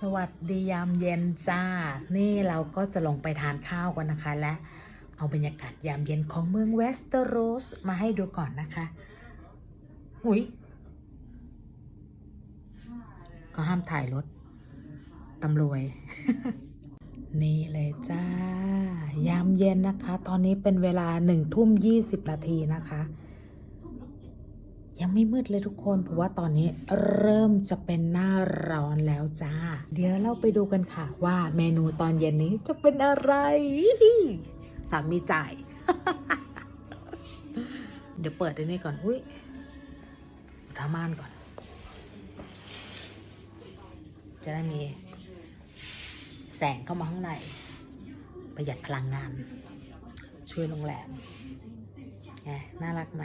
สวัสดียามเย็นจ้า นี่เราก็จะลงไปทานข้าวกันนะคะ และเอาบรรยากาศยามเย็นของเมืองเวสเตอร์โรสมาให้ดูก่อนนะคะอุ้ยก็ห้ามถ่ายรถตำรวจนี่เลยจ้า ยามเย็นนะคะ ตอนนี้เป็นเวลาหนึ่งทุ่มยี่สิบนาทีนะคะ ยังไม่มืดเลยทุกคน เพราะว่าตอนนี้เริ่มจะเป็นหน้าร้อนแล้วจ้า เดี๋ยวเราไปดูกันค่ะว่าเมนูตอนเย็นนี้จะเป็นอะไร สามีจ่าย เดี๋ยวเปิดอันนี้ก่อน อุ้ยทามานก่อน จะได้มี แสงเข้ามาข้างใน ประหยัดพลังงาน ช่วยโรงแรมไงน่ารักไหม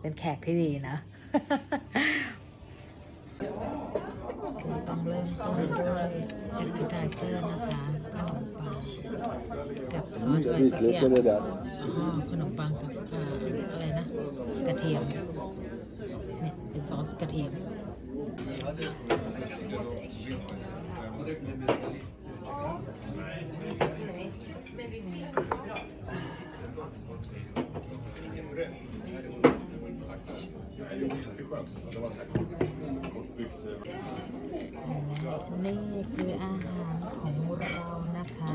เป็นแขกที่ดีนะคือต้องเริ่มต้นด้วย appetizer นะคะ ขนมปังกับซอสอะไรสักอย่าง Vitlök eller där. อ๋อขนมปังกับอ่าอะไรนะ กระเทียม เนี่ย เป็นซอสกระเทียม นี่คืออาหารของเรานะคะ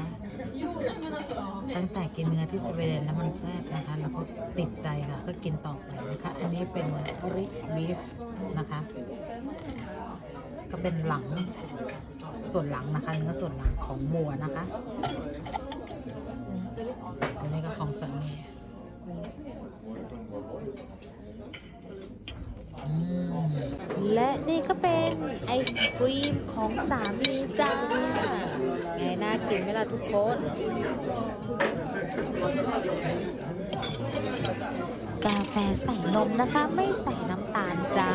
ตั้งแต่กินเนื้อที่สวีเดนแล้วมันแซ่บนะคะ แล้วก็ติดใจค่ะ ก็กินต่อไปนะคะ อันนี้เป็นริบีฟนะคะ ก็เป็นหลังส่วนหลังนะคะ เนื้อส่วนหลังของวัวนะคะอันนี้ก็ของสามีอืม และนี่ก็เป็นไอศครีมของสามีจ้า ไงน่ากินไหมล่ะทุกคน กาแฟใส่นมนะคะ ไม่ใส่น้ำตาลจ้า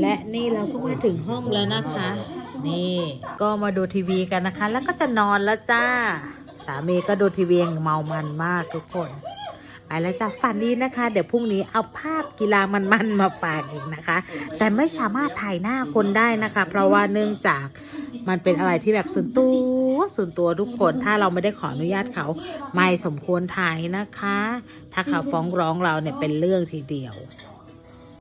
และนี่เราก็มาถึงห้องแล้วนะคะ นี่ก็มาดูทีวีกันนะคะ แล้วก็จะนอนแล้วจ้า สามีก็ดูทีวีอย่างเมามันมากทุกคน ไปแล้วจ้ะฝันดีนะคะ เดี๋ยวพรุ่งนี้เอาภาพกีฬามันๆมาฝากอีกนะคะ แต่ไม่สามารถถ่ายหน้าคนได้นะคะ เพราะว่าเนื่องจากมันเป็นอะไรที่แบบส่วนตัวส่วนตัวทุกคนถ้าเราไม่ได้ขออนุญาตเขาไม่สมควรถ่ายนะคะ ถ้าเขาฟ้องร้องเราเนี่ยเป็นเรื่องทีเดียว